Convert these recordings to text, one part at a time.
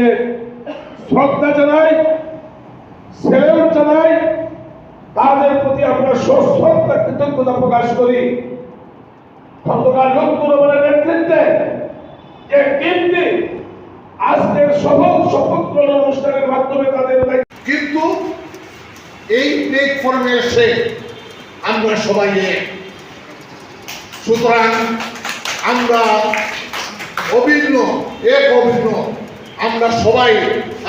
তাদেরকে শ্রদ্ধা জানাই সেলুট জানাই। তাদের প্রতি আমরা সশ্রদ্ধা, কৃতজ্ঞতা প্রকাশ করি। খন্দকার নেতৃত্বে যে আজকের সফল শপথ গ্রহণ অনুষ্ঠানের মাধ্যমে তাদের কিন্তু এই প্ল্যাটফর্মে এসে আমরা সবাই সুতরাং আমরা অভিন্ন, এক অভিন্ন আমরা সবাই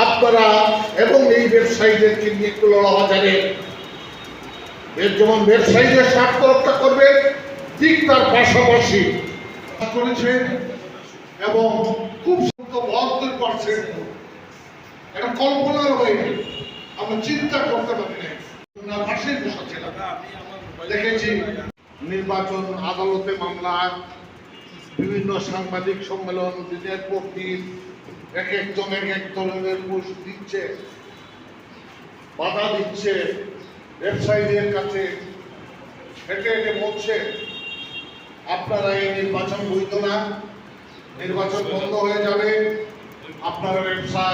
আপনারা এবং এই ব্যবসায়ীদেরকে নিয়ে একটু লড়াওয়া জানেন এর যেমন ব্যবসায়ীদের স্বার্থ রক্ষা করবে, ঠিক তার পাশাপাশি করেছে এবং খুব সুন্দর বাহাত্তর পার্সেন্ট এটা কল্পনার বাইরে আমরা চিন্তা করতে পারি না পাশেই বসেছিলাম। দেখেছি নির্বাচন আদালতে মামলা বিভিন্ন সাংবাদিক সম্মেলন দিন এক একজন এক এক ধরনের ঘুষ দিচ্ছে, বাধা দিচ্ছে, ব্যবসায়ীদের কাছে হেঁটে হেঁটে বলছে, আপনারা এই নির্বাচন বৈধ না, নির্বাচন বন্ধ হয়ে যাবে, আপনারা ব্যবসা,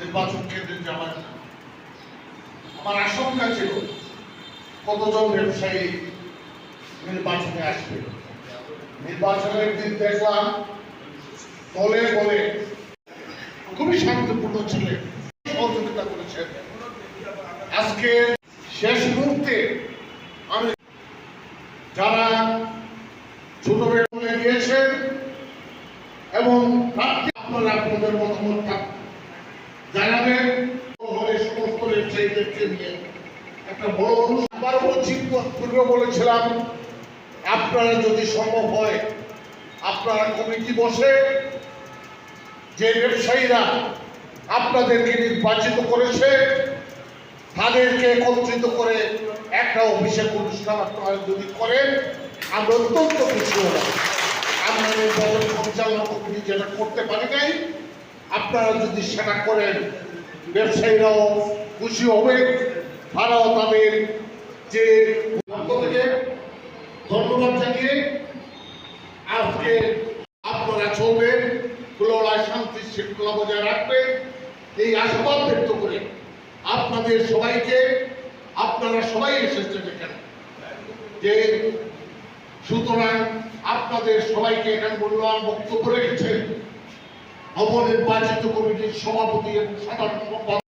নির্বাচন কেন্দ্রে যাবেন না। আমার আশঙ্কা ছিল কতজন ব্যবসায়ী নির্বাচনে আসবে। নির্বাচনের দিন দেখলাম দলে বলে খুবই শান্তিপূর্ণ ছিলেন। সহযোগিতা করেছেন। আজকে শেষ মুহূর্তে আমি যারা ছোট বেতনে গিয়েছেন এবং আপনারা আপনাদের মতামতটা জানাবেন। হলে সমস্ত ব্যবসায়ীদেরকে নিয়ে একটা বড় অনুষ্ঠান বলেছিলাম। আপনারা যদি সম্ভব হয়, আপনারা কমিটি বসে যে ব্যবসায়ীরা আপনাদেরকে নির্বাচিত করেছে, তাদেরকে একত্রিত করে একটা অভিষেক অনুষ্ঠান আপনারা যদি করেন, আমরা অত্যন্ত খুশি হলাম আমরা নির্বাচন পরিচালনা কমিটি যেটা করতে পারি নাই, আপনারা যদি সেটা করেন, ব্যবসায়ীরাও খুশি হবে। তারাও তাদের যে ধন্যবাদ জানিয়ে এই আশাবাদ ব্যক্ত করে আপনাদের সবাইকে, আপনারা সবাই এসেছেন এখানে। যে সুতরাং আপনাদের সবাইকে এখানে মূল্যবান বক্তব্য রেখেছেন। নবনির্বাচিত কমিটির সভাপতি এবং সাধারণ সম্পাদক।